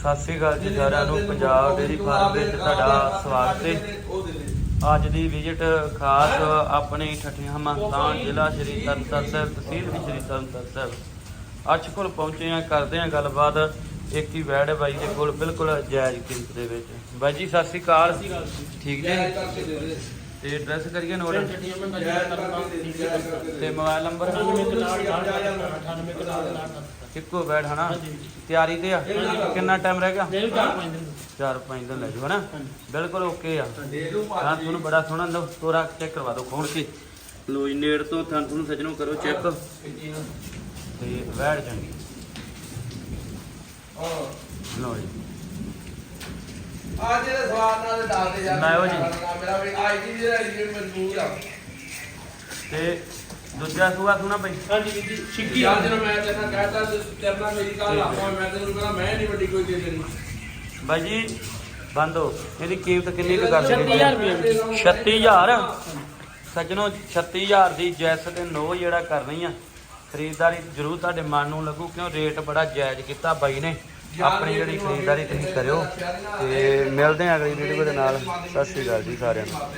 ਸਤਿ ਸ੍ਰੀ ਅਕਾਲ ਜੀ ਸਾਰਿਆਂ ਨੂੰ। ਪੰਜਾਬ ਡੇਰੀ ਫਾਰਮ ਵਿੱਚ ਤੁਹਾਡਾ ਸਵਾਗਤ ਹੈ। ਅੱਜ ਦੀ ਵਿਜ਼ਿਟ ਖਾਸ ਆਪਣੀ ਠੱਠੀਆਂ ਮਹਤਾਨ ਜ਼ਿਲ੍ਹਾ ਸ਼੍ਰੀ ਤਰਨਤਾਰਨ ਸਾਹਿਬ ਤਹਿਸੀਲ ਵੀ ਸ਼੍ਰੀ ਤਰਨਤਾਰਨ ਸਾਹਿਬ। ਅੱਜ ਕੋਲ ਪਹੁੰਚੇ ਆ ਕਰਦੇ ਆ ਗੱਲਬਾਤ ਇੱਕ ਹੀ ਵੈੜ ਬਾਈ ਦੇ ਕੋਲ ਬਿਲਕੁਲ ਜਾਇਜ਼ ਕੀਮਤ ਦੇ ਵਿੱਚ। ਬਾਈ ਜੀ ਸਤਿ ਸ੍ਰੀ ਅਕਾਲ। ਠੀਕ ਜੀ? ਤੇ ਐਡਰੈਸ ਕਰੀਏ ਨੋਟ ਤੇ ਮੋਬਾਈਲ ਨੰਬਰ ਇੱਕੋ ਬੈਡ ਹਨਾ? ਤਿਆਰੀ ਤੇ ਆ? ਕਿੰਨਾ ਟਾਈਮ ਰਹਿ ਗਿਆ? 4-5 ਦਿਨ। ਲੈ ਜਾਓ ਹਨਾ? ਬਿਲਕੁਲ ਓਕੇ ਆ। ਹਾਂ ਤੁਹਾਨੂੰ ਬੜਾ ਸੋਹਣਾ ਲਓ ਤੋਰਾ ਚੈੱਕ ਕਰਵਾ ਦਿਓ ਖੋਲ ਕੇ। ਲੋ ਜੀ ਨੇੜ ਤੋਂ ਥਾਂ ਤੁਹਾਨੂੰ ਸੱਜਣੋਂ ਕਰੋ ਚੈੱਕ ਤੇ ਬੈਡ ਚੰਗੀ। ਲੋ ਜੀ। ਆ ਜਿਹੜੇ ਸਵਾਦ ਨਾਲ ਡਾਲਦੇ ਜਾਂਦੇ ਲਾਇਓ ਜੀ। ਮੇਰਾ ਵੀ ਅੱਜ ਦੀ ਜਿਹੜੀ ਜਿਹੜੀ ਮਜਬੂਰ ਆ। ਤੇ ਦੂਜਾ ਸੂਆ ਸੁਣਾ ਬਈ। ਯਾਰ ਜਦੋਂ ਮੈਂ ਤੈਨੂੰ ਕਹਤਾ ਤੇਰੇ ਨਾਲ ਮੇਰੀ ਗੱਲ ਆਪਾਂ ਮੈਂ ਤੈਨੂੰ ਕਹਿੰਦਾ ਮੈਂ ਨਹੀਂ ਵੱਡੀ ਕੋਈ ਦੇ ਦੇਣੀ ਬਾਈ ਜੀ ਬੰਦੋ ਇਹਦੀ ਕੀਮਤ ਕਿੰਨੀ ਕੁ ਕਰ ਸਕਦੇ 36000 ਰੁਪਏ। 36000 ਸੱਜਣੋ 36000 ਦੀ ਜੈਸ ਤੇ ਨੋ ਜਿਹੜਾ ਕਰਨੀ ਆ। ਖਰੀਦਦਾਰੀ ਜ਼ਰੂਰ ਤੁਹਾਡੇ ਮਨ ਨੂੰ ਲੱਗੂ ਕਿਉਂ ਰੇਟ ਬੜਾ ਜਾਇਜ਼ ਕੀਤਾ ਬਾਈ ਨੇ। ਆਪਣੀ ਜਿਹੜੀ ਖਰੀਦਦਾਰੀ ਤੁਸੀਂ ਕਰਿਓ ਤੇ ਮਿਲਦੇ ਆ ਅਗਲੀ ਵੀਡੀਓ ਦੇ ਨਾਲ। ਸਤਿ ਸ਼੍ਰੀ ਅਕਾਲ ਜੀ ਸਾਰਿਆਂ ਨੂੰ।